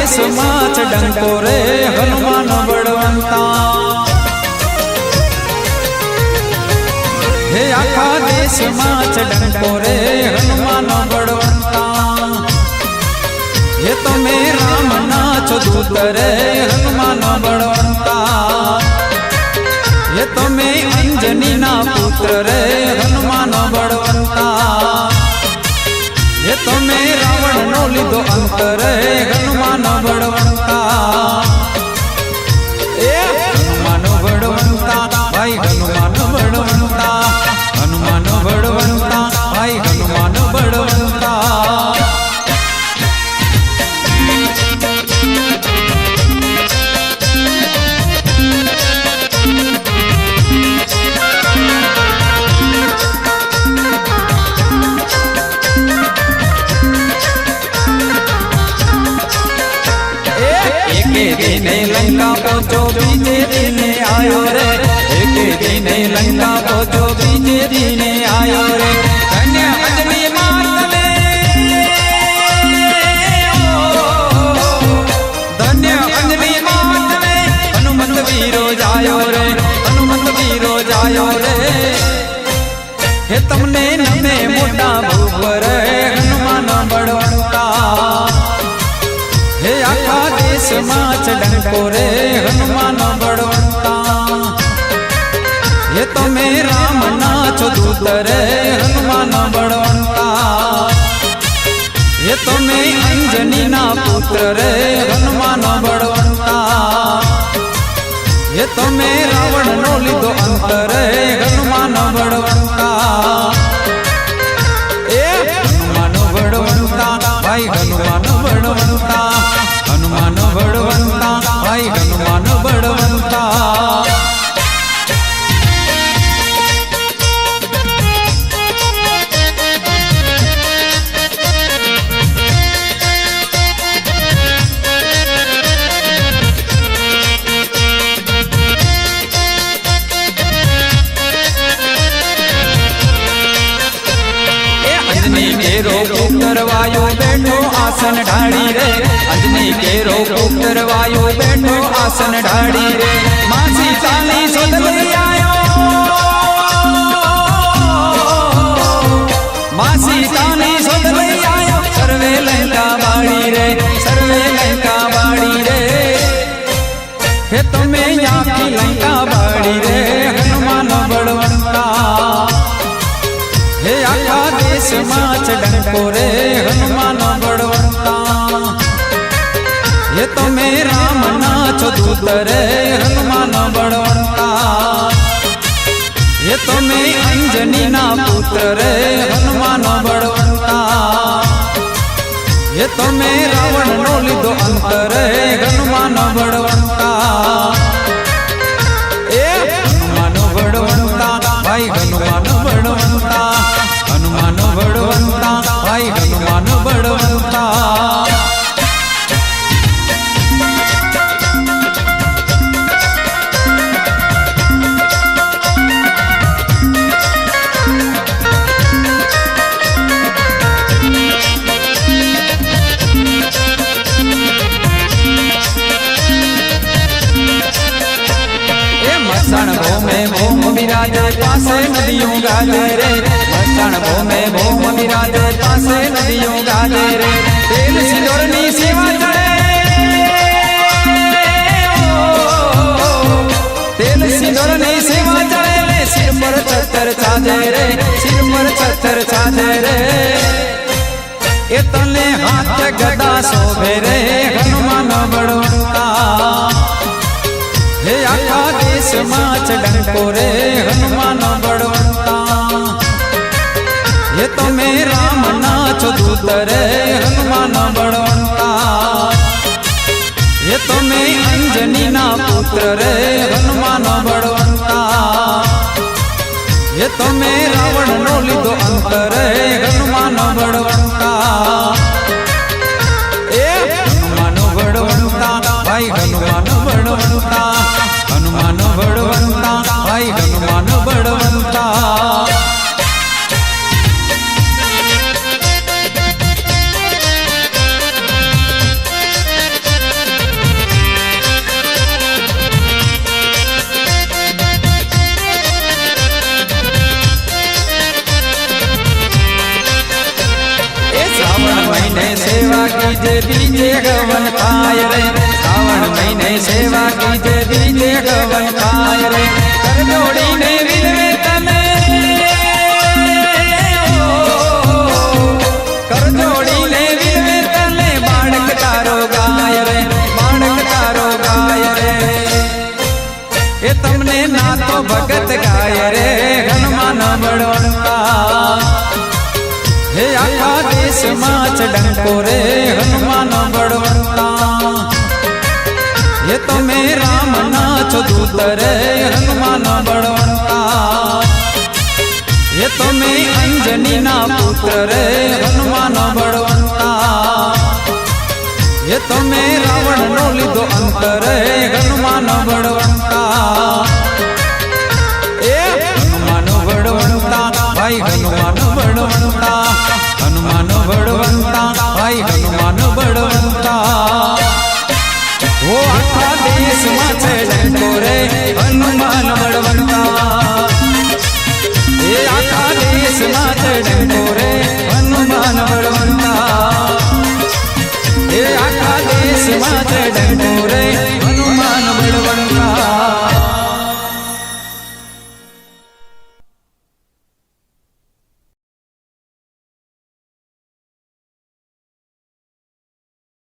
દેશમાં જ ડંકો રે હનુમાન બળવંતા હે આખા દેશમાં જ ડંકો રે હનુમાન બળવંતા હે તમે રામના છો દૂત રે હનુમાન બળવંતા હે તમે અંજનીના પુત્ર રે હનુમાન બળવંતા હે તમે રાવણનો લીધો અંત આયો રે એક દિને લંકા પહોંચો બીજે દિને આયો રે ધન્ય અંજની માતને ધન્ય અંજની માતને હનુમંત વીરો જાયો રે હનુમંત વીરો જાયો રે હે તમને નમે મોટા ભૂપ રે હનુમાન બળવંતા હે આખા દેશમાં ચડંકો ડંકો રે છો દૂત રે હનુમાન બળવંતા. હે તમે અંજનીના પુત્ર રે, હનુમાન બળવંતા. એ તમે રાવણનો લીધો અંત રે, હનુમાન બળવંતા. એ હનુમાન બળવંતા, ભાઈ હનુમાન બળવંતા. હનુમાન બળવંતા, ભાઈ હનુમાન પુત્ર વાયો બેઠો આસન ઢાળી રે. અંજની કેરો પુત્ર વાયો બેઠો આસન ઢાળી રે. માસી ચાલી સોદલી છો દૂત રે હનુમાન બળવંતા હે તમે અંજનીના પુત્ર રે હનુમાન બળવંતા એ તમે રાવણનો લીધો અંતરે હનુમાન બળવંતા નદીઓ ગાજે રે. વસણ ભોમે ભોમ વિરાજે, પાસે નદીયું ગાજે રે. તેલ સિંદૂરની સેવા ચડે. તેલ સિંદૂરની સેવા ચડે રે. સિર પર છત્તર છાજે રે. સિર પર છત્તર છાજે રે. એ તને હાથ ગદા શોભે રે. હનુમાન બળવંતા હે આખા દેશમાં જ ડંકો રે. તમે રામના છો દૂતરે હનુમાન બળવંતા. હે તમે અંજનીના પુત્ર રે હનુમાન બળવંતા. હે તમે રાવણનો લીધો અંતરે હનુમાન બળવંતા. કીજે દીજે ગવન થાય રે. શ્રાવણ મહિને સેવા કીજે દીજે ગવન થાય રે. કર જોડીને વિનવે તને. કર જોડીને વિનવે તને બાળક તારો ગાય રે. બાળક તારો ગાય રે. એ તમને નાતો ભગત ગાય રે. હનુમાન બળવંતા હે આખા દેશમાં છે ડંકો રે હનુમાન બળવંતા હે તમે રામના છો દૂત રે હનુમાન બળવંતા હે તમે અંજનીના પુત્ર રે હનુમાન બળવંતા હે તમે રાવણનો લીધો અંતર ઓ આખા દેશમાં છે ડંકો રે હનુમાન બળવંતા એ આખા દેશમાં છે ડંકો રે હનુમાન બળવંતા એ આખા દેશમાં છે ડંકો